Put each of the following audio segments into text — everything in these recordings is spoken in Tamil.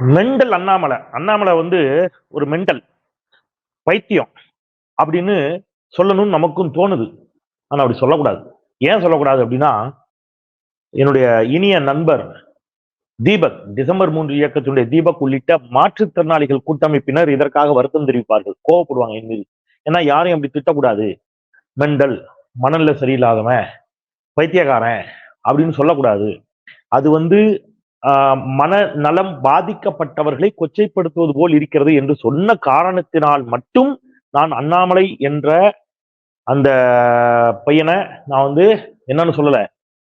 மெண்டல் அண்ணாமலை. அண்ணாமலை வந்து ஒரு மெண்டல் பைத்தியம் அப்படின்னு சொல்லணும்னு நமக்கும் தோணுது. ஆனால் அப்படி சொல்லக்கூடாது. ஏன் சொல்லக்கூடாது அப்படின்னா என்னுடைய இனிய நண்பர் தீபக் டிசம்பர் மூன்று இயக்கத்தினுடைய தீபக் உள்ளிட்ட மாற்றுத்திறனாளிகள் கூட்டமைப்பினர் இதற்காக வருத்தம் தெரிவிப்பார்கள். கோவப்படுவாங்க என் மீது. ஏன்னா யாரையும் அப்படி திட்டக்கூடாது. மெண்டல் மணல்ல சரியில்லாதவன் பைத்தியக்காரன் அப்படின்னு சொல்லக்கூடாது. அது வந்து மன மனநலம் பாதிக்கப்பட்டவர்களை கொச்சைப்படுத்துவது போல் இருக்கிறது என்று சொன்ன காரணத்தினால் மட்டும் நான் அண்ணாமலை என்ற அந்த பையனை நான் வந்து என்னன்னு சொல்லல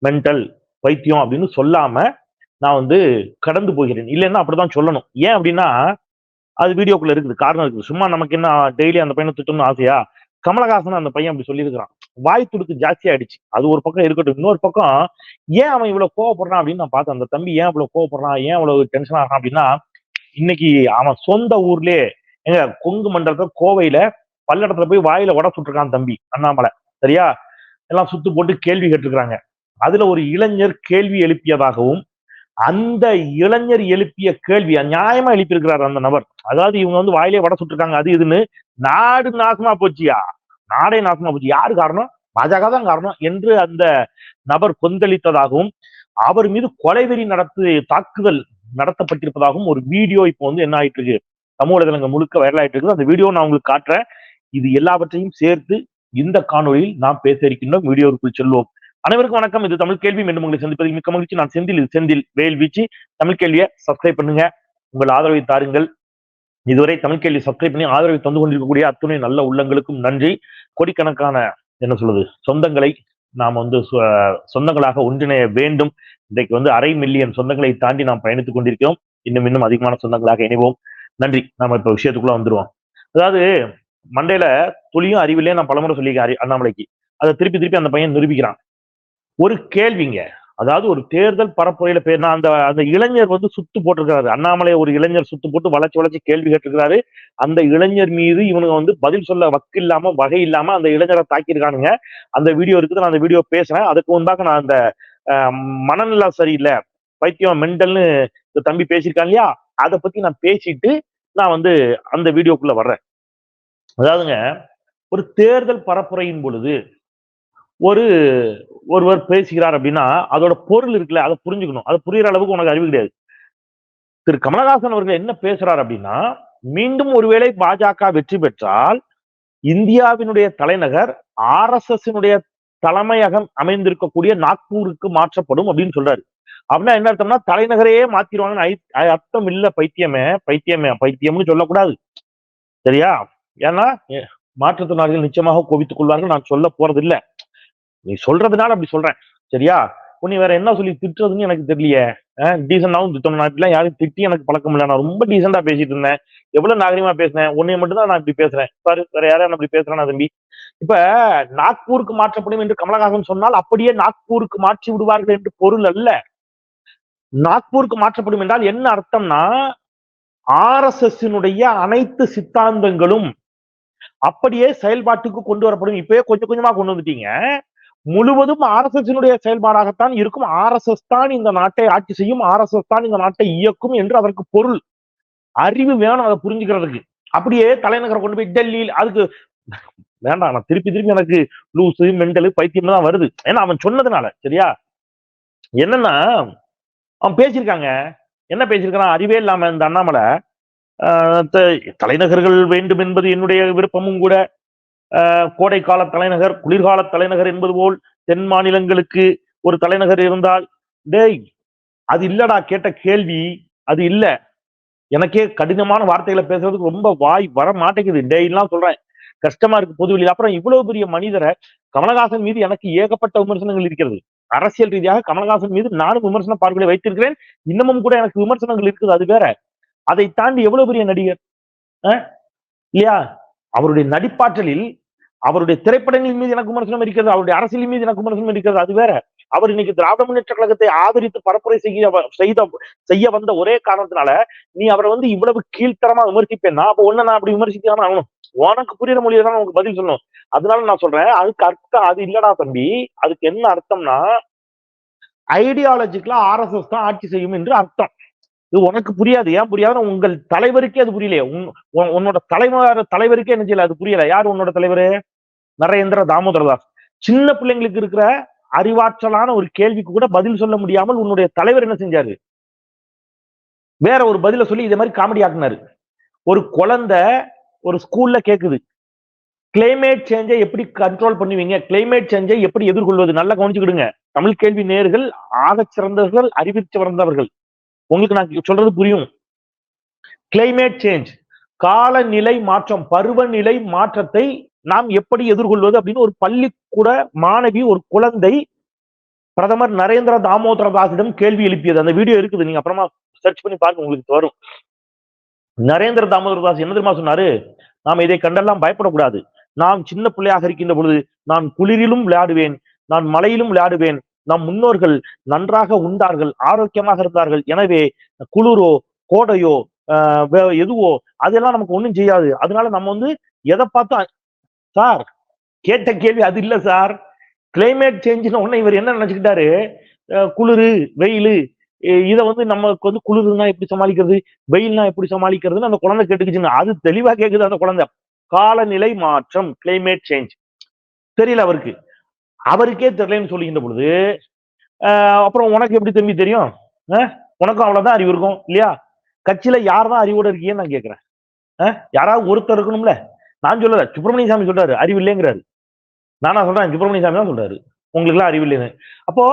மென்டல் வைத்தியம் அப்படின்னு சொல்லாம நான் வந்து கடந்து போகிறேன். இல்லைன்னா அப்படிதான் சொல்லணும். ஏன் அப்படின்னா அது வீடியோக்குள்ள இருக்குது காரணம் இருக்குது. சும்மா நமக்கு என்ன டெய்லி அந்த பையனை திட்டணும்னு ஆசையா? கமலஹாசன் அந்த பையன் அப்படி சொல்லியிருக்கிறான். வாய் துடுக்கு ஜாஸ்தி ஆயிடுச்சு. அது ஒரு பக்கம் இருக்கட்டும். இன்னொரு பக்கம் ஏன் அவன் இவ்வளவு கோவப்படுறான் அப்படின்னு நான் பார்த்தேன். அந்த தம்பி ஏன் இவ்வளவு கோவப்படுறான்? ஏன் இவ்வளவு டென்ஷன் ஆகிறான் அப்படின்னா இன்னைக்கு அவன் சொந்த ஊர்லயே எங்க கொங்கு மண்டலத்துல கோவையில பல்லடத்துல போய் வாயில உட சுட்டுருக்கான் தம்பி அண்ணாமலை. சரியா? எல்லாம் சுத்து போட்டு கேள்வி கேட்டிருக்கிறாங்க. அதுல ஒரு இளைஞர் கேள்வி எழுப்பியதாகவும் அந்த இளைஞர் எழுப்பிய கேள்வி நியாயமா எழுப்பியிருக்கிறார் அந்த நபர். அதாவது இவங்க வந்து வாயிலே வட சுட்டுருக்காங்க. அது இதுன்னு நாடு நாசமா போச்சியா? நாடே நாசமா போச்சு. யாரு காரணம்? பாஜக தான் காரணம் என்று அந்த நபர் கொந்தளித்ததாகவும் அவர் மீது கொலைவெறி நடத்து தாக்குதல் நடத்தப்பட்டிருப்பதாகவும் ஒரு வீடியோ இப்போ வந்து என்ன ஆயிட்டு இருக்கு சமூக வலைதளங்கள் முழுக்க வைரலாயிட்டு இருக்குது அந்த வீடியோ நான் உங்களுக்கு காட்டுறேன். இது எல்லாவற்றையும் சேர்த்து இந்த காணொளியில் நாம் பேச இருக்கின்றோம் வீடியோவுக்குள் செல்வோம். அனைவருக்கும் வணக்கம். இது தமிழ் கேள்வி. மீண்டும் உங்களை சந்திப்பதில் மிக்க மகிழ்ச்சி. நான் செந்தில். இது செந்தில் வேல் வீச்சு. தமிழ் கேள்வியை சப்ஸ்கிரைப் பண்ணுங்க. உங்கள் ஆதரவை தாருங்கள். இதுவரை தமிழ் கேள்வி சப்ஸ்கிரைப் பண்ணி ஆதரவை தந்து கொண்டிருக்கக்கூடிய அத்துணை நல்ல உள்ளங்களுக்கும் நன்றி. கோடிக்கணக்கான என்ன சொல்றது சொந்தங்களை நாம் வந்து சொ- சொந்தங்களாக ஒன்றிணைய வேண்டும். இன்றைக்கு வந்து அரை மில்லியன் சொந்தங்களை தாண்டி நாம் பயணித்துக் கொண்டிருக்கிறோம். இன்னும் இன்னும் அதிகமான சொந்தங்களாக இணைவோம். நன்றி. நாம இப்ப விஷயத்துக்குள்ள வந்துருவோம். அதாவது மண்டையில துளியும் அறிவிலே நான் பலமுறை சொல்லியிருக்கேன் அரி- அண்ணாமலைக்கு. அதை திருப்பி திருப்பி அந்த பையன் நிரூபிக்கிறான். ஒரு கேள்விங்க. அதாவது ஒரு தேர்தல் பரப்புரையில பேர் நான் அந்த அந்த இளைஞர் வந்து சுத்து போட்டிருக்காரு அண்ணாமலை ஒரு இளைஞர் சுத்து போட்டு வளர்ச்சி வளர்ச்சி கேள்வி கேட்டிருக்காரு அந்த இளைஞர் மீது இவனுங்க வந்து பதில் சொல்ல வக்கு இல்லாம வகை இல்லாம அந்த இளைஞரை தாக்கியிருக்கானுங்க. அந்த வீடியோ இருக்குது. நான் அந்த வீடியோ பேசுறேன். அதுக்கு முன்பாக நான் அந்த மனநிலை சரியில்லை பைத்தியம் மெண்டல்னு இந்த தம்பி பேசியிருக்கான் இல்லையா? அதை பத்தி நான் பேசிட்டு நான் வந்து அந்த வீடியோக்குள்ள வர்றேன். அதாவதுங்க ஒரு தேர்தல் பரப்புரையின் பொழுது ஒரு ஒருவர் பேசுகிறார் அப்படின்னா அதோட பொருள் இருக்குல்ல அதை புரிஞ்சுக்கணும். அது புரியுற அளவுக்கு உனக்கு அறிவு கிடையாது. திரு. கமலஹாசன் அவர்கள் என்ன பேசுறார் அப்படின்னா மீண்டும் ஒருவேளை பாஜக வெற்றி பெற்றால் இந்தியாவினுடைய தலைநகர் ஆர் எஸ் தலைமையகம் அமைந்திருக்கக்கூடிய நாக்பூருக்கு மாற்றப்படும் அப்படின்னு சொல்றாரு. அப்படின்னா என்ன அர்த்தம்னா தலைநகரையே மாத்திருவாங்கன்னு அர்த்தம் இல்ல பைத்தியமே பைத்தியமே பைத்தியம்னு சொல்லக்கூடாது. சரியா? ஏன்னா மாற்றுத்திறனாளிகள் நிச்சயமாக கோபித்துக் கொள்வார்கள் நான் சொல்ல போறது இல்லை நீ சொல்றதுனால அப்படி சொல்றேன். சரியா? உன்னை வேற என்ன சொல்லி திட்டுறதுன்னு எனக்கு தெரியலையே. டீசெண்டாவும் திட்டணும் நான் இப்படிலாம் யாரும் திட்டி எனக்கு பழக்கம் இல்லை. நான் ரொம்ப டீசெண்டா பேசிட்டு இருந்தேன். எவ்வளவு நாகரிகமா பேசினேன். உன்னை மட்டும் தான் நான் இப்படி பேசுறேன். சாரி வேற யாரும் அப்படி பேசுறேன் தம்பி? இப்ப நாக்பூருக்கு மாற்றப்படும் என்று கமலஹாசன் சொன்னால் அப்படியே நாக்பூருக்கு மாற்றி விடுவார்கள் என்று பொருள் அல்ல. நாக்பூருக்கு மாற்றப்படும் என்றால் என்ன அர்த்தம்னா ஆர் எஸ் அனைத்து சித்தாந்தங்களும் அப்படியே செயல்பாட்டுக்கு கொண்டு வரப்படும். இப்பயே கொஞ்சம் கொஞ்சமா கொண்டு வந்துட்டீங்க. முழுவதும் ஆர்எஸ்எஸ் செயல்பாடாகத்தான் இருக்கும். ஆர்எஸ்எஸ் தான் இந்த நாட்டை ஆட்சி செய்யும். ஆர்எஸ்எஸ் தான் இந்த நாட்டை இயக்கும் என்று அதற்கு பொருள். அறிவு வேணும் அதை புரிஞ்சுக்கிறதுக்கு. அப்படியே தலைநகரை கொண்டு போய் டெல்லியில் அதுக்கு வேண்டாம் நான் திருப்பி திருப்பி எனக்கு லூசு மெண்டலு பைத்தியம் தான் வருது. ஏன்னா அவன் சொன்னதுனால சரியா? என்னன்னா அவன் பேசியிருக்காங்க. என்ன பேசியிருக்கான்? அறிவே இல்லாம இந்த அண்ணாமலை. ஆஹ் த- தலைநகர்கள் வேண்டும் என்பது என்னுடைய விருப்பமும் கூட. கோடைக்கால தலைநகர் குளிர்கால தலைநகர் என்பது போல் தென் மாநிலங்களுக்கு ஒரு தலைநகர் இருந்தால் டேய் அது இல்லடா கேட்ட கேள்வி அது இல்ல. எனக்கே கடினமான வார்த்தைகளை பேசுறதுக்கு ரொம்ப வாய் வர மாட்டேங்குது. டேய்லாம் சொல்றேன். கஷ்டமா இருக்கு பொதுவெளியில் அப்புறம் இவ்வளவு பெரிய மனிதரை கமலஹாசன் மீது எனக்கு ஏகப்பட்ட விமர்சனங்கள் இருக்கிறது. அரசியல் ரீதியாக கமலஹாசன் மீது நானும் விமர்சன பார்வைகளை வைத்திருக்கிறேன். இன்னமும் கூட எனக்கு விமர்சனங்கள் இருக்குது. அது வேற. அதை தாண்டி எவ்வளவு பெரிய நடிகர்? இல்லையா? அவருடைய நடிப்பாற்றலில் அவருடைய திரைப்படங்களின் மீது எனக்கு விமர்சனம் இருக்கிறது அவருடைய அரசியலின் மீது எனக்கு விமர்சனம் இருக்கிறது அது வேற. அவர் இன்னைக்கு திராவிட முன்னேற்ற கழகத்தை ஆதரித்து பரப்புரை செய்ய செய்த செய்ய வந்த ஒரே காரணத்தினால நீ அவரை வந்து இவ்வளவு கீழ்த்தரமா விமர்சிப்பேன்னா அப்ப ஒண்ணு நான் அப்படி விமர்சிக்காம ஆகணும். உனக்கு புரியுற மொழியை தான் உனக்கு பதில் சொல்லணும். அதனால நான் சொல்றேன் அதுக்கு அர்த்தம் அது இல்லடா தம்பி அதுக்கு என்ன அர்த்தம்னா ஐடியாலஜிக்கலா ஆர்எஸ்எஸ் தான் ஆட்சி செய்யும் என்று அர்த்தம். இது உனக்கு புரியாது ஏன் புரியாது உங்கள் தலைவருக்கே அது புரியலையே. உன்- உன்னோட தலைவர் தலைவருக்கே என்ன செய்யல அது புரியல. யார் உன்னோட தலைவர்? நரேந்திர தாமோதரதாஸ் சின்ன பிள்ளைங்களுக்கு இருக்கிற அறிவாற்றலான ஒரு கேள்விக்கு கூட பதில் சொல்ல முடியாமல் உன்னுடைய தலைவர் என்ன செஞ்சாரு? வேற ஒரு பதில சொல்லி இதே மாதிரி காமெடி ஆக்குனாரு. ஒரு குழந்தை ஒரு ஸ்கூல்ல கேக்குது. கிளைமேட் சேஞ்சை எப்படி கண்ட்ரோல் பண்ணுவீங்க? கிளைமேட் சேஞ்சை எப்படி எதிர்கொள்வது? நல்லா கவனிச்சுக்கிடுங்க. தமிழ் கேள்வி நேர்கள் ஆகச் சிறந்தவர்கள் அறிவிச்சு சிறந்தவர்கள் உங்களுக்கு நான் சொல்றது புரியும். கிளைமேட் சேஞ்ச் காலநிலை மாற்றம் பருவநிலை மாற்றத்தை நாம் எப்படி எதிர்கொள்வது அப்படின்னு ஒரு பள்ளிக்கூட மாணவி ஒரு குழந்தை பிரதமர் நரேந்திர தாமோதர தாசிடம் கேள்வி எழுப்பியது. அந்த வீடியோ இருக்குது நீங்க அப்புறமா சர்ச் பண்ணி பாருங்க உங்களுக்கு வரும். நரேந்திர தாமோதர தாஸ் என்ன தெரியுமா சொன்னாரு? நாம் இதை கண்டெல்லாம் பயப்படக்கூடாது. நாம் சின்ன பிள்ளையாக இருக்கின்ற பொழுது நான் குளிரிலும் விளையாடுவேன் நான் மலையிலும் விளையாடுவேன் நம் முன்னோர்கள் நன்றாக உண்டார்கள் ஆரோக்கியமாக இருந்தார்கள். எனவே குளிரோ கோடையோ வே- எதுவோ அதெல்லாம் நமக்கு ஒன்றும் செய்யாது. அதனால நம்ம வந்து எதை பார்த்தா சார் கேட்ட கேள்வி அது இல்லை சார். கிளைமேட் சேஞ்சுன்னு உடனே இவர் என்ன நினைச்சுக்கிட்டாரு? குளிர் குளிரு வெயில் இதை வந்து நமக்கு வந்து குளிர்னா எப்படி சமாளிக்கிறது? வெயில்னா எப்படி சமாளிக்கிறதுன்னு அந்த குழந்தை கேட்டுக்குச்சுங்க. அது தெளிவா கேக்குது அந்த குழந்தை. காலநிலை மாற்றம் கிளைமேட் சேஞ்ச் தெரியல அவருக்கு. அவருக்கே தெரியலன்னு சொல்லுகின்ற பொழுது அப்புறம் உனக்கு எப்படி திரும்பி தெரியும்? உனக்கும் அவ்வளவுதான் அறிவு இருக்கும் இல்லையா? கட்சியில யார் தான் அறிவோட இருக்கீங்கன்னு நான் கேட்கிறேன். யாராவது ஒருத்தர் இருக்கணும்ல? நான் சொல்லல சுப்பிரமணிய சாமி சொல்றாரு அறிவு இல்லைங்கிறாரு. நானா சொல்றேன் சுப்பிரமணிய சாமி தான் சொல்றாரு. உங்களுக்குலாம் அறிவு இல்லைன்னு. அப்போ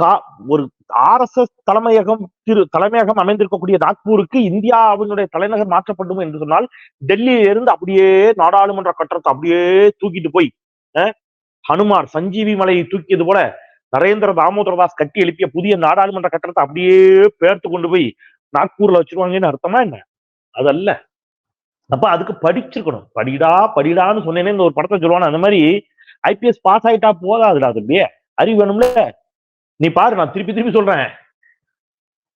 கா ஒரு ஆர்எஸ்எஸ் தலைமையகம் திரு தலைமையகம் அமைந்திருக்கக்கூடிய நாக்பூருக்கு இந்தியாவினுடைய தலைநகர் மாற்றப்படும் என்று சொன்னால் டெல்லியிலிருந்து அப்படியே நாடாளுமன்ற கட்டடத்தை அப்படியே தூக்கிட்டு போய் ஹனுமான் ஹனுமார் சஞ்சீவி மலையை தூக்கியது போல நரேந்திர தாமோதரதாஸ் கட்டி எழுப்பிய புதிய நாடாளுமன்ற கட்டணத்தை அப்படியே பேர்த்து கொண்டு போய் நாக்பூர்ல வச்சிருவாங்கன்னு அர்த்தமா என்ன? அதல்ல. அப்ப அதுக்கு படிச்சிருக்கணும். படிடா படிடான்னு சொன்னேனே இந்த ஒரு படத்தை சொல்லுவானு அந்த மாதிரி ஐபிஎஸ் பாஸ் ஆயிட்டா போதாதுடா தம்பி. அறிவு வேணும்ல. நீ பாரு நான் திருப்பி திருப்பி சொல்றேன்.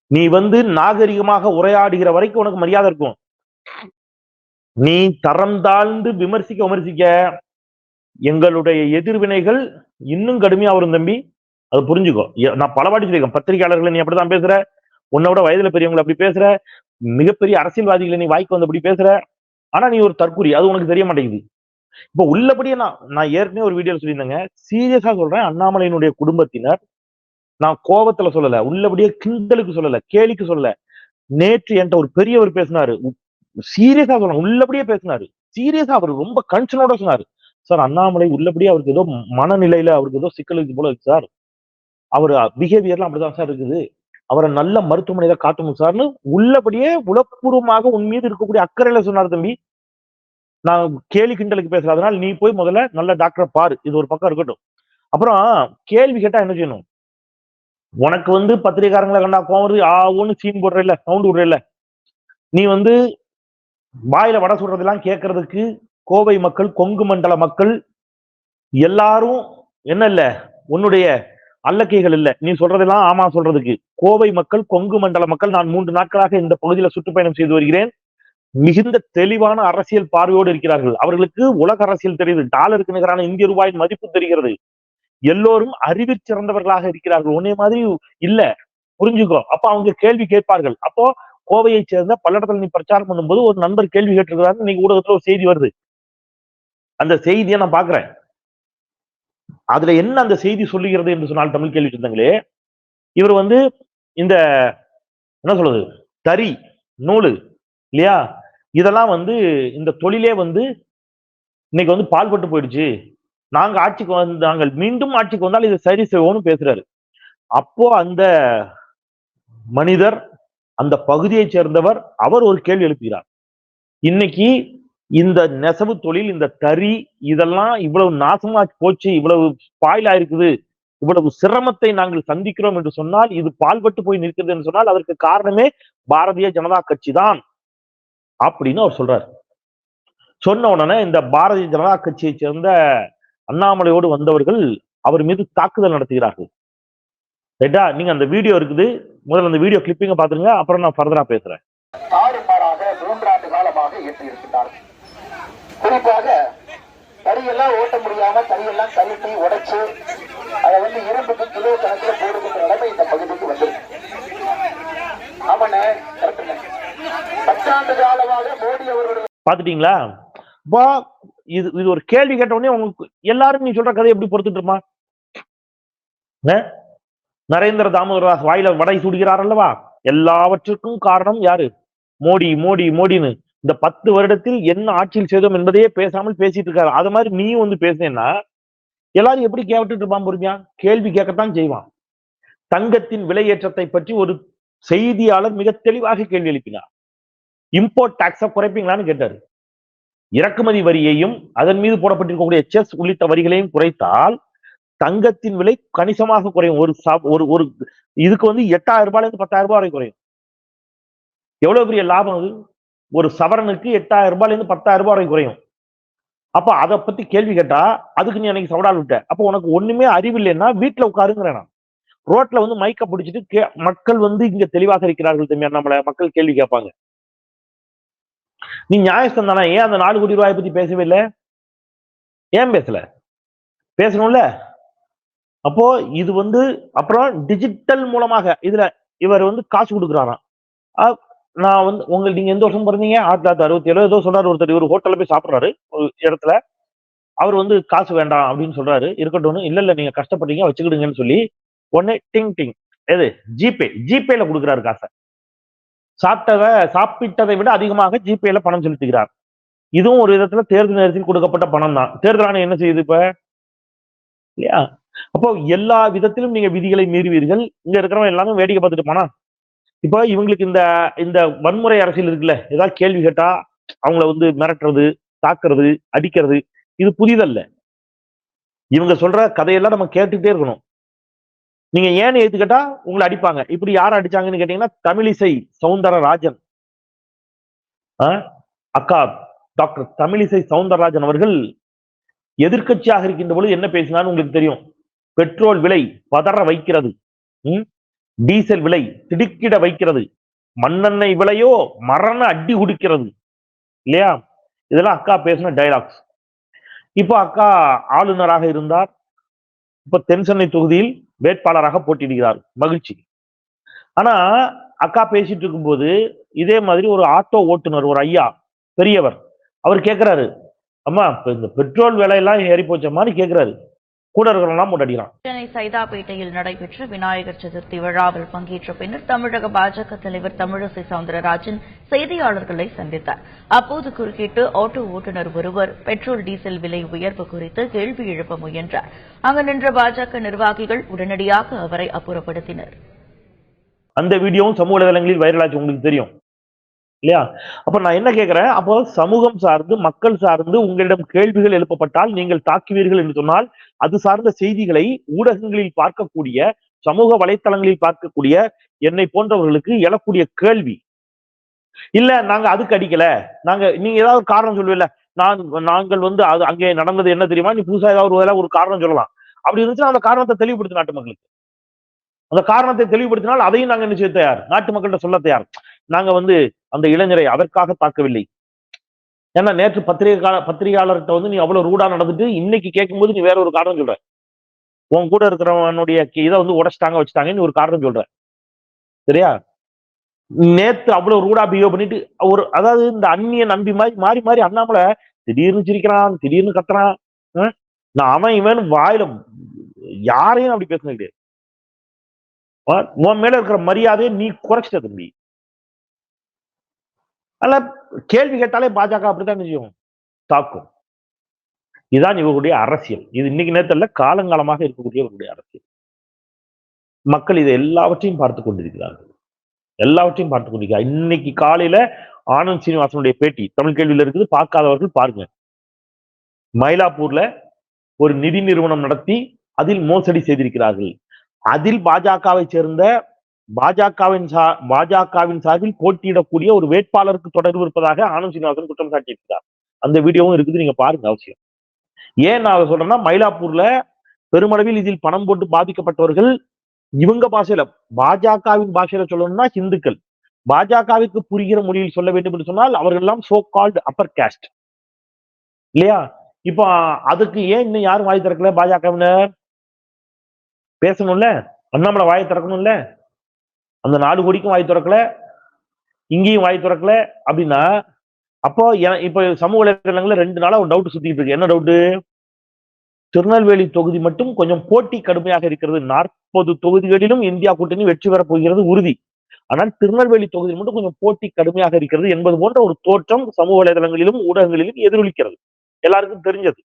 நீ வந்து நாகரிகமாக உரையாடுகிற வரைக்கும் உனக்கு மரியாதை இருக்கும். நீ தரம் தாழ்ந்து விமர்சிக்க விமர்சிக்க எங்களுடைய எதிர்வினைகள் இன்னும் கடுமையா வரும் தம்பி. அது புரிஞ்சுக்கோ. நான் பல வாட்டி சொல்லியிருக்கேன். பத்திரிகையாளர்களை நீ அப்படிதான் பேசுற. உன்னை விட வயதுல பெரியவங்களை அப்படி பேசுற. மிகப்பெரிய அரசியல்வாதிகளை நீ வாய்க்கு வந்து அப்படி பேசுற. ஆனா நீ ஒரு தற்கூரி. அது உனக்கு தெரிய மாட்டேங்குது. இப்ப உள்ளபடியே நான் நான் ஏற்கனவே ஒரு வீடியோ சொல்லியிருந்தேங்க. சீரியஸா சொல்றேன். அண்ணாமலையினுடைய குடும்பத்தினர் நான் கோபத்துல சொல்லல. உள்ளபடியே கிண்டலுக்கு சொல்லல. கேலிக்கு சொல்லல. நேற்று என்கிட்ட ஒரு பெரியவர் பேசினாரு. சீரியஸா சொல்றேன் உள்ளபடியே பேசினாரு. சீரியஸா அவர் ரொம்ப கன்சனோட சொன்னாரு. சார் அண்ணாமலை உள்ளபடியே அவருக்கு ஏதோ மனநிலையில அவருக்கு ஏதோ சிக்கல் இருக்கு போல இருக்கு சார். அவர் பிஹேவியர்லாம் அப்படிதான் சார் இருக்குது. அவரை நல்ல மருத்துவமனையில காட்டணும் சார்னு உள்ளபடியே உளப்பூர்வமாக உன் மீது இருக்கக்கூடிய அக்கறையில சொன்னார் தம்பி. நான் கேலி கிண்டலுக்கு பேசுறேன். அதனால நீ போய் முதல்ல நல்ல டாக்டரை பாரு. இது ஒரு பக்கம் இருக்கட்டும். அப்புறம் கேள்வி கேட்டா என்ன செய்யணும்? உனக்கு வந்து பத்திரிகாரங்களை கண்டா கோவம் வருது. ஆ ஒண்ணு சீன் போடுற இல்ல சவுண்ட் விடுற இல்ல நீ வந்து வாயில வடை சுடுறதெல்லாம் கேட்கறதுக்கு கோவை மக்கள் கொங்கு மண்டல மக்கள் எல்லாரும் என்ன இல்ல? உன்னுடைய அல்லக்கைகள் இல்ல. நீ சொல்றதெல்லாம் ஆமா சொல்றதுக்கு. கோவை மக்கள் கொங்கு மண்டல மக்கள் நான் மூன்று நாட்களாக இந்த பகுதியில சுற்றுப்பயணம் செய்து வருகிறேன். மிகுந்த தெளிவான அரசியல் பார்வையோடு இருக்கிறார்கள். அவர்களுக்கு உலக அரசியல் தெரியுது. டாலருக்கு நிகரான இந்திய ரூபாயின் மதிப்பு தெரிகிறது. எல்லோரும் அறிவிற் சிறந்தவர்களாக இருக்கிறார்கள். ஒன்னே மாதிரி இல்ல. புரிஞ்சுக்கோ. அப்ப அவங்க கேள்வி கேட்பார்கள். அப்போ கோவையை சேர்ந்த பல்லடத்தில் நீ பிரச்சாரம் பண்ணும்போது ஒரு நண்பர் கேள்வி கேட்டிருக்கிறாரு. இன்னைக்கு ஊடகத்துல ஒரு செய்தி வருது. அந்த செய்தியை நான் பாக்குறேன் அதுல என்ன அந்த செய்தி சொல்லுகிறது என்று சொன்னால் தமிழ் கேள்வி சொந்தங்களே இவர் வந்து இந்த என்ன சொல்றது தறி நூலு இல்லையா? இதெல்லாம் வந்து இந்த தொழிலே வந்து இன்னைக்கு வந்து பால்பட்டு போயிடுச்சு. நாங்க ஆட்சிக்கு வந்து நாங்கள் மீண்டும் ஆட்சிக்கு வந்தால் இதை சரி செய்வோம்னு பேசுறாரு. அப்போ அந்த மனிதர் அந்த பகுதியைச் சேர்ந்தவர் அவர் ஒரு கேள்வி எழுப்புகிறார். இன்னைக்கு இந்த நெசவு தொழில் இந்த தறி இதெல்லாம் இவ்வளவு நாசமா போச்சு இவ்வளவு ஸ்பாயில் ஆயிருக்குது இவ்வளவு சிரமத்தை நாங்கள் சந்திக்கிறோம் என்று சொன்னால் இது பால்பட்டு போய் நிற்கிறது என்று சொன்னால் அதற்கு காரணமே பாரதிய ஜனதா கட்சி தான் அப்படின்னு அவர் சொல்றாரு. சொன்ன உடனே இந்த பாரதிய ஜனதா கட்சியை சேர்ந்த அண்ணாமலையோடு வந்தவர்கள் அவர் மீது தாக்குதல் நடத்துகிறார்கள். ரைட்டா நீங்க அந்த வீடியோ இருக்குது முதல்ல அந்த வீடியோ கிளிப்பிங்க பாத்துருங்க அப்புறம் நான் ஃபர்தரா பேசுறேன். குறிப்பாக தறியெல்லாம் ஓட்ட முடியாம தறியெல்லாம் கழட்டி உடைச்சு அதை வந்து இரும்புக்கு கிலோ கணக்கில் போடுகின்ற நிலைமை இந்த பகுதிக்கு வந்திருக்கு. ஆமாண்ணே கரெக்டுண்ணே பத்தாண்டு காலமாக மோடி அவர்களுடைய பாத்துட்டீங்களா இப்போ இது இது ஒரு கேள்வி கேட்ட உடனே உங்களுக்கு எல்லாரும் நீ சொல்ற கதையை எப்படி பொறுத்துட்டு இருமா? நரேந்திர தாமோதரதாஸ் வாயில வடை சுடுகிறார் அல்லவா? எல்லாவற்றுக்கும் காரணம் யாரு? மோடி மோடி மோடின்னு. இந்த பத்து வருடத்தில் என்ன ஆட்சியில் செய்தோம் என்பதையே பேசாமல் பேசிட்டு இருக்காரு. அது மாதிரி நீயும் வந்து பேசினேன்னா எல்லாரும் எப்படி கேட்டுட்டு இருப்பான் பொறுமையா? கேள்வி கேட்கத்தான் செய்வான். தங்கத்தின் விலையேற்றத்தை பற்றி ஒரு செய்தியாளர் மிக தெளிவாக கேள்வி எழுப்பினார். இம்போர்ட் டாக்ஸ குறைப்பீங்களான்னு கேட்டாரு. இறக்குமதி வரியையும் அதன் மீது போடப்பட்டிருக்கக்கூடிய செஸ் உள்ளிட்ட வரிகளையும் குறைத்தால் தங்கத்தின் விலை கணிசமாக குறையும். ஒரு ஒரு ஒரு இதுக்கு வந்து எட்டாயிரம் ரூபாயிலிருந்து பத்தாயிரம் ரூபாய் வரை குறையும். எவ்வளவு பெரிய லாபம் அது? ஒரு சவரனுக்கு எட்டாயிரம் ரூபாயில இருந்து பத்தாயிரம் ரூபாய் வரைக்கும் குறையும். அப்போ அதை பத்தி கேள்வி கேட்டா அதுக்கு நீ அன்னைக்கு சவடால் விட்ட. அப்போ உனக்கு ஒண்ணுமே அறிவில்லைன்னா வீட்டுல உட்காருங்கிறேன் நான். ரோட்ல வந்து மைக்க பிடிச்சிட்டு கே மக்கள் வந்து இங்க தெளிவாக இருக்கிறார்கள் தம்பி நம்மள மக்கள் கேள்வி கேட்பாங்க. நீ நியாயஸ்தம் தானே? ஏன் அந்த நாலு கோடி ரூபாயை பத்தி பேசவே இல்லை? ஏன் பேசல? பேசணும்ல? அப்போ இது வந்து அப்புறம் டிஜிட்டல் மூலமாக இதுல இவர் வந்து காசு கொடுக்குறாராம். நான் வந்து உங்களுக்கு நீங்க எந்த வருஷம் பிறந்தீங்க? ஆயிரத்தி தொள்ளாயிரத்தி அறுபத்தி ஏழு ஏதோ சொல்றாரு ஒருத்தர் இவர் ஹோட்டல்ல போய் சாப்பிடுறாரு ஒரு இடத்துல. அவர் வந்து காசு வேண்டாம் அப்படின்னு சொல்றாரு. இருக்கட்டும்னு இல்ல இல்ல நீங்க கஷ்டப்பட்டீங்க வச்சுக்கிடுங்கன்னு சொல்லி ஒன்னு டிங் டிங். எது? ஜிபே. ஜிபேல கொடுக்குறாரு காசை. சாப்பிட்டத சாப்பிட்டதை விட அதிகமாக ஜிபேல பணம் செலுத்துகிறார். இதுவும் ஒரு விதத்துல தேர்தல் நேரத்தில் கொடுக்கப்பட்ட பணம் தான். தேர்தல் ஆணையம் என்ன செய்யுது இப்ப? இல்லையா? அப்போ எல்லா விதத்திலும் நீங்க விதிகளை மீறுவீர்கள். இங்க இருக்கிறவங்க எல்லாமே வேடிக்கை பார்த்துட்டு போனா இப்போ இவங்களுக்கு இந்த இந்த வன்முறை அரசியல் இருக்குல்ல ஏதாவது கேள்வி கேட்டா அவங்கள வந்து மிரட்டுறது தாக்குறது அடிக்கிறது இது புதிதல்ல. இவங்க சொல்ற கதையெல்லாம் நம்ம கேட்டுக்கிட்டே இருக்கணும். நீங்க ஏன்னு ஏத்துக்கிட்டா உங்களை அடிப்பாங்க. இப்படி யார் அடிச்சாங்கன்னு கேட்டீங்கன்னா தமிழிசை சவுந்தரராஜன். ஆ? அக்கா டாக்டர் தமிழிசை சவுந்தரராஜன் அவர்கள் எதிர்க்கட்சியாக இருக்கின்ற பொழுது என்ன பேசினான்னு உங்களுக்கு தெரியும்? பெட்ரோல் விலை பதற வைக்கிறது. ம்? டீசல் விலை திடுக்கிட வைக்கிறது. மண்ணெண்ணெய் விலையோ மரண அடி குடிக்கிறது இல்லையா? இதெல்லாம் அக்கா பேசின டைலாக்ஸ் இப்போ அக்கா ஆளுநராக இருந்தார். இப்போ தென் சென்னை தொகுதியில் வேட்பாளராக போட்டியிடுகிறார். மகிழ்ச்சி. ஆனா அக்கா பேசிட்டு இருக்கும்போது இதே மாதிரி ஒரு ஆட்டோ ஓட்டுநர் ஒரு ஐயா பெரியவர் அவர் கேட்கிறாரு அம்மா இப்ப இந்த பெட்ரோல் விலையெல்லாம் ஏறி போச்சம்மான்னு கேட்கிறாரு கூட இருக்கிறவங்களாம் முன்னாடிக்கிறான். சென்னை சைதாப்பேட்டையில் நடைபெற்ற விநாயகர் சதுர்த்தி விழாவில் பங்கேற்ற பின்னர் தமிழக பாஜக தலைவர் தமிழிசை சவுந்தரராஜன் செய்தியாளர்களை சந்தித்தார். அப்போது குறுக்கிட்டு ஆட்டோ ஓட்டுநர் ஒருவர் பெட்ரோல் டீசல் விலை உயர்வு குறித்து கேள்வி எழுப்ப முயன்றார். அங்கு நின்ற பாஜக நிர்வாகிகள் உடனடியாக அவரை அப்புறப்படுத்தினர். அந்த வீடியோவும் சமூக வலைதளங்களில் வைரலாச்சு உங்களுக்கு தெரியும். இல்லையா? அப்ப நான் என்ன கேட்கிறேன் அப்போ சமூகம் சார்ந்து மக்கள் சார்ந்து உங்களிடம் கேள்விகள் எழுப்பப்பட்டால் நீங்கள் தாக்குவீர்கள் என்று சொன்னால் அது சார்ந்த செய்திகளை ஊடகங்களில் பார்க்கக்கூடிய சமூக வலைத்தளங்களில் பார்க்கக்கூடிய என்னை போன்றவர்களுக்கு எழக்கூடிய கேள்வி. இல்ல நாங்க அதுக்கு அடிக்கல. நாங்க நீங்க ஏதாவது ஒரு காரணம் சொல்லுவில்ல நான் நாங்கள் வந்து அது அங்கே நடந்தது என்ன தெரியுமா? நீ புதுசா ஏதாவது ஒரு ஒரு காரணம் சொல்லலாம். அப்படி இருந்துச்சுன்னா அந்த காரணத்தை தெளிவுபடுத்து நாட்டு மக்களுக்கு. அந்த காரணத்தை தெளிவுபடுத்தினால் அதையும் நாங்க என்ன செய்ய தயார்? நாட்டு மக்கள்கிட்ட சொல்ல தயார். நாங்க வந்து அந்த இளைஞரை அதற்காக தாக்கவில்லை ஏன்னா நேற்று பத்திரிகை பத்திரிகையாளர்கிட்ட வந்து நீ அவ்வளவு ரூடா நடந்துட்டு இன்னைக்கு கேட்கும்போது நீ வேற ஒரு காரணம் சொல்ற. உன் கூட இருக்கிறவனுடைய இதை வந்து உடைச்சிட்டாங்க வச்சுட்டாங்க நீ ஒரு காரணம் சொல்ற. சரியா? நேத்து அவ்வளவு ரூடா பிஹேவ் பண்ணிட்டு ஒரு அதாவது இந்த அந்நிய நம்பி மாதிரி மாறி மாறி அண்ணாமலை திடீர்னு சிரிக்கிறான் திடீர்னு கத்துறான் நான் அவன் இவன் வாயில யாரையும் அப்படி பேசுனது கிடையாது. உன் மேல இருக்கிற மரியாதையை நீ குறைச்சிட்ட தம்பி. அல்ல கேள்வி கேட்டாலே பாஜக அப்படித்தான் செய்யும். தாக்கும். இதுதான் இவர்களுடைய அரசியல். இது இன்னைக்கு நேரத்தில் காலங்காலமாக இருக்கக்கூடிய இவருடைய அரசியல். மக்கள் இதை எல்லாவற்றையும் பார்த்து கொண்டிருக்கிறார்கள். எல்லாவற்றையும் பார்த்து கொண்டிருக்கிறார். இன்னைக்கு காலையில ஆனந்த் சீனிவாசனுடைய பேட்டி தமிழ் கேள்வியில இருக்குது பார்க்காதவர்கள் பாருங்க. மயிலாப்பூர்ல ஒரு நிதி நிறுவனம் நடத்தி அதில் மோசடி செய்திருக்கிறார்கள். அதில் பாஜகவை சேர்ந்த பாஜகவின் சா பாஜகவின் சார்பில் போட்டியிடக்கூடிய ஒரு வேட்பாளருக்கு தொடர்பு இருப்பதாக ஆனந்த் சீனிவாசன் குற்றம் சாட்டியிருக்கிறார். அந்த வீடியோவும் இருக்குது நீங்க பாருங்க அவசியம். ஏன் நான் அதை சொல்றேன்னா மயிலாப்பூர்ல பெருமளவில் இதில் பணம் போட்டு பாதிக்கப்பட்டவர்கள் இவங்க பாஷையில பாஜகவின் பாஷையில சொல்லணும்னா ஹிந்துக்கள். பாஜகவிற்கு புரிகிற மொழியில் சொல்ல வேண்டும் என்று சொன்னால் அவர்கள் எல்லாம் சோ கால்டு அப்பர் காஸ்ட் இல்லையா? இப்போ அதுக்கு ஏன் இன்னும் யாரும் வாய் திறக்கல பாஜகவினர்? பேசணும்ல? அண்ணாமலை வாயை திறக்கணும்ல? அந்த நாலு கோடிக்கும் வாய் திறக்கல இங்கேயும் வாய் திறக்கல அப்படின்னா அப்போ இப்ப சமூக வலைதளங்கள்ல ரெண்டு நாளா ஒரு டவுட் சுத்திட்டு இருக்கு. என்ன டவுட்டு திருநெல்வேலி தொகுதி மட்டும் கொஞ்சம் போட்டி கடுமையாக இருக்கிறது. நாற்பது தொகுதிகளிலும் இந்தியா கூட்டணி வெற்றி பெறப் போகிறது உறுதி. ஆனால் திருநெல்வேலி தொகுதியில் மட்டும் கொஞ்சம் போட்டி கடுமையாக இருக்கிறது என்பது போன்ற ஒரு தோற்றம் சமூக வலைதளங்களிலும் ஊடகங்களிலும் எதிரொலிக்கிறது. எல்லாருக்கும் தெரிஞ்சது.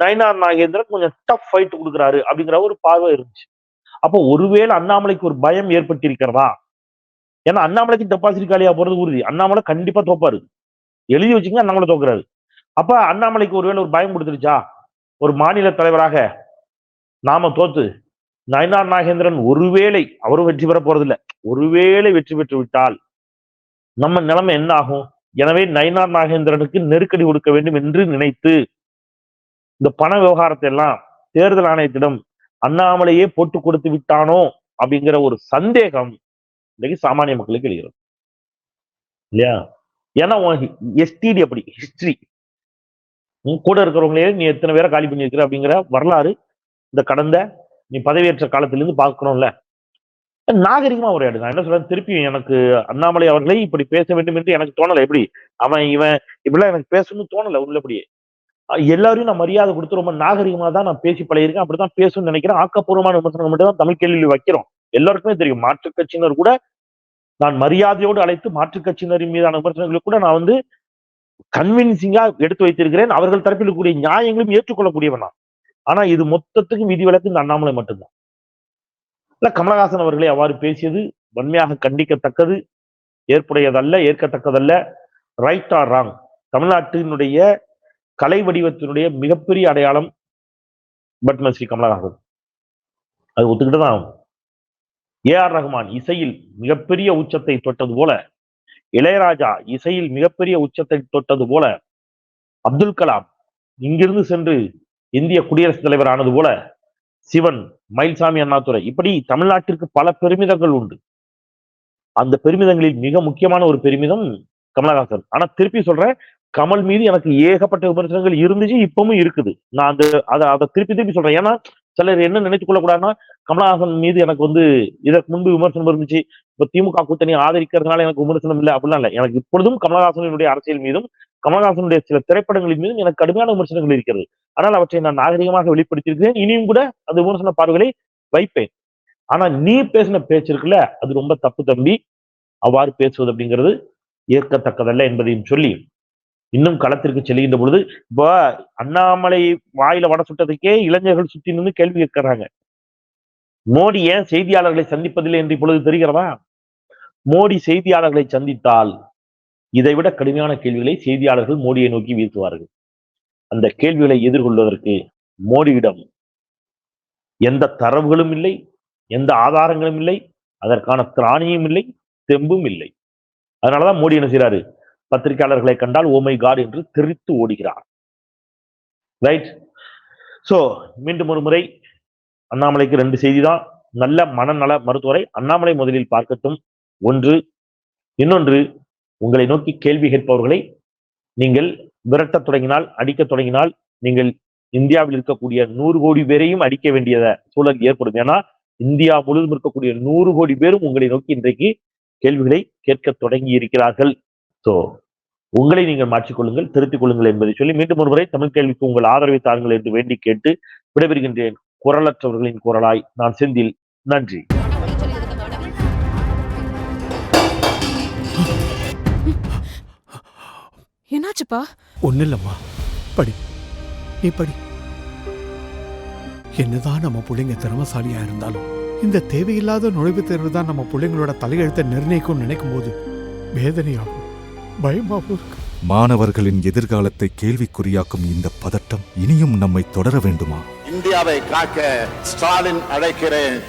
நயனார் நாகேந்திரன் கொஞ்சம் டஃப் ஃபைட் கொடுக்குறாரு அப்படிங்கிற ஒரு பார்வை இருந்துச்சு. அப்போ ஒருவேளை அண்ணாமலைக்கு ஒரு பயம் ஏற்பட்டிருக்கிறதா? ஏன்னா அண்ணாமலைக்கு டெபாசிட் காலியா போறது உறுதி. அண்ணாமலை கண்டிப்பா தோப்பாரு. எழுதி வச்சுங்க அண்ணாமலை தோக்குறாரு. அப்ப அண்ணாமலைக்கு ஒருவேளை ஒரு பயம் கொடுத்துருச்சா? ஒரு மாநில தலைவராக நாம தோத்து நயனார் நாகேந்திரன் ஒருவேளை அவரும் வெற்றி பெற போறதில்ல. ஒருவேளை வெற்றி பெற்று விட்டால் நம்ம நிலைமை என்ன ஆகும்? எனவே நயனார் நாகேந்திரனுக்கு நெருக்கடி கொடுக்க வேண்டும் என்று நினைத்து இந்த பண விவகாரத்தை எல்லாம் தேர்தல் ஆணையத்திடம் அண்ணாமலையே போட்டு கொடுத்து விட்டானோ அப்படிங்கிற ஒரு சந்தேகம் இன்னைக்கு சாமானிய மக்களுக்கு எழுகிறது. இல்லையா? ஏன்னா எஸ்டிடி அப்படி ஹிஸ்டரி கூட இருக்கிறவங்களே நீ எத்தனை பேரை காலி பண்ணியிருக்கிற அப்படிங்கிற வரலாறு இந்த கடந்த நீ பதவியேற்ற காலத்திலிருந்து பார்க்கணும்ல. நாகரிகமா உரையாடு நான் என்ன சொல்றேன் திருப்பி எனக்கு அண்ணாமலை அவர்களை இப்படி பேச வேண்டும் என்று எனக்கு தோணலை. எப்படி? அவன் இவன் இப்படிலாம் எனக்கு பேசணும்னு தோணலை. உள்ளபடியே. எல்லாரையும் நான் மரியாதை கொடுத்து ரொம்ப நாகரிகமா தான் நான் பேசி பழகிருக்கேன் அப்படிதான் பேசணும்னு நினைக்கிறேன். ஆக்கப்பூர்வமான விமர்சனம் மட்டும் தான் தமிழ் கேள்வி வைக்கிறோம். எல்லாருக்குமே தெரியும். மாற்றுக் கட்சியினர் கூட நான் மரியாதையோடு அழைத்து மாற்றுக் கட்சியினரின் மீதான விமர்சனங்களை கூட நான் வந்து கன்வின்சிங்கா எடுத்து வைத்திருக்கிறேன். அவர்கள் தரப்பில் கூடிய நியாயங்களும் ஏற்றுக்கொள்ளக்கூடியவன் நான். ஆனா இது மொத்தத்துக்கும் விதிவிலக்கு இந்த அண்ணாமலை மட்டும்தான். இல்ல கமலஹாசன் அவர்களை அவ்வாறு பேசியது வன்மையாக கண்டிக்கத்தக்கது ஏற்புடையதல்ல ஏற்கத்தக்கதல்ல. ரைட் ஆர் ராங் தமிழ்நாட்டினுடைய கலை வடிவத்தினுடைய மிகப்பெரிய அடையாளம் பத்மஸ்ரீ கமலஹாசன். அது ஒத்துக்கிட்டு தான் ஆகும். ஏ ஆர் ரஹ்மான் இசையில் மிகப்பெரிய உச்சத்தை தொட்டது போல இளையராஜா இசையில் மிகப்பெரிய உச்சத்தை தொட்டது போல அப்துல் கலாம் இங்கிருந்து சென்று இந்திய குடியரசுத் தலைவர் ஆனது போல சிவன் மயில்சாமி அண்ணாதுரை இப்படி தமிழ்நாட்டிற்கு பல பெருமிதங்கள் உண்டு. அந்த பெருமிதங்களில் மிக முக்கியமான ஒரு பெருமிதம் கமலஹாசன். ஆனா திருப்பி சொல்றேன் கமல் மீது எனக்கு ஏகப்பட்ட விமர்சனங்கள் இருந்துச்சு இப்பவும் இருக்குது. நான் அந்த அதை அதை திருப்பி திருப்பி சொல்றேன். ஏன்னா சிலர் என்ன நினைத்துக் கொள்ளக்கூடாதுன்னா கமலஹாசன் மீது எனக்கு வந்து இதற்கு முன்பு விமர்சனம் இருந்துச்சு. இப்ப திமுக கூட்டணி ஆதரிக்கிறதுனால எனக்கு விமர்சனம் இல்லை அப்படிலாம் இல்லை. எனக்கு இப்பொழுதும் கமலஹாசனுடைய அரசியல் மீதும் கமலஹாசனுடைய சில திரைப்படங்களின் மீதும் எனக்கு கடுமையான விமர்சனங்கள் இருக்கிறது. ஆனால் அவற்றை நான் நாகரிகமாக வெளிப்படுத்தியிருக்கிறேன். இனியும் கூட அந்த விமர்சன பார்வைகளை வைப்பேன். ஆனா நீ பேசின பேச்சு இருக்குல்ல அது ரொம்ப தப்பு தம்பி. அவ்வாறு பேசுவது அப்படிங்கிறது ஏற்கத்தக்கதல்ல என்பதையும் சொல்லி இன்னும் களத்திற்கு செல்கின்ற பொழுது இப்போ அண்ணாமலை வாயில வட சுட்டதுக்கே இளைஞர்கள் சுத்தி நின்று கேள்வி கேட்கிறாங்க. மோடி ஏன் செய்தியாளர்களை சந்திப்பதில்லை என்று இப்பொழுது தெரிகிறதா? மோடி செய்தியாளர்களை சந்தித்தால் இதைவிட கடுமையான கேள்விகளை செய்தியாளர்கள் மோடியை நோக்கி வீசுவார்கள் அந்த கேள்விகளை எதிர்கொள்வதற்கு மோடியிடம் எந்த தரவுகளும் இல்லை எந்த ஆதாரங்களும் இல்லை அதற்கான திராணியும் இல்லை தெம்பும் இல்லை. அதனாலதான் மோடி என்ன செய்றாரு? பத்திரிகையாளர்களை கண்டால் ஓமை காட் என்று தெரித்து ஓடுகிறார். ரைட் சோ மீண்டும் ஒரு முறை அண்ணாமலைக்கு ரெண்டு செய்தி தான் நல்ல மனநல மருத்துவரை அண்ணாமலை முதலில் பார்க்கட்டும். ஒன்று இன்னொன்று உங்களை நோக்கி கேள்வி கேட்பவர்களை நீங்கள் விரட்டத் தொடங்கினால் அடிக்கத் தொடங்கினால் நீங்கள் இந்தியாவில் இருக்கக்கூடிய நூறு கோடி பேரையும் அடிக்க வேண்டியத சூழல் ஏற்படும். ஏன்னா இந்தியா முழுவதும் இருக்கக்கூடிய நூறு கோடி பேரும் உங்களை நோக்கி இன்றைக்கு கேள்விகளை கேட்க தொடங்கி இருக்கிறார்கள். சோ உங்களை நீங்கள் மாற்றிக்கொள்ளுங்கள் திருத்திக் கொள்ளுங்கள் என்பதை சொல்லி மீண்டும் ஒருமுறை தமிழ் கேள்விக்கு உங்கள் ஆதரவை தாருங்கள் என்று வேண்டி கேட்டு விடைபெறுகின்றேன். குரலற்றவர்களின் குரலாய் நான் செந்தில். நன்றி. என்னாச்சுப்பா? ஒன்றும் இல்லைம்மா படி. நீ படி. என்னதான் நம்ம பிள்ளைங்க திறமசாலியா இருந்தாலும் இந்த தேவையில்லாத நுழைவுத் தேர்வு தான் நம்ம பிள்ளைங்களோட தலையெழுத்தை நிர்ணயிக்கும்னு நினைக்கும் போது வேதனையாகும். பயமாகவும் இருக்கு. மாணவர்களின் எதிர்காலத்தை கேள்விக்குறியாக்கும் இந்த பதட்டம் இனியும் நம்மை தொடர வேண்டுமா? இந்தியாவை காக்க ஸ்டாலின் அழைக்கிறேன்.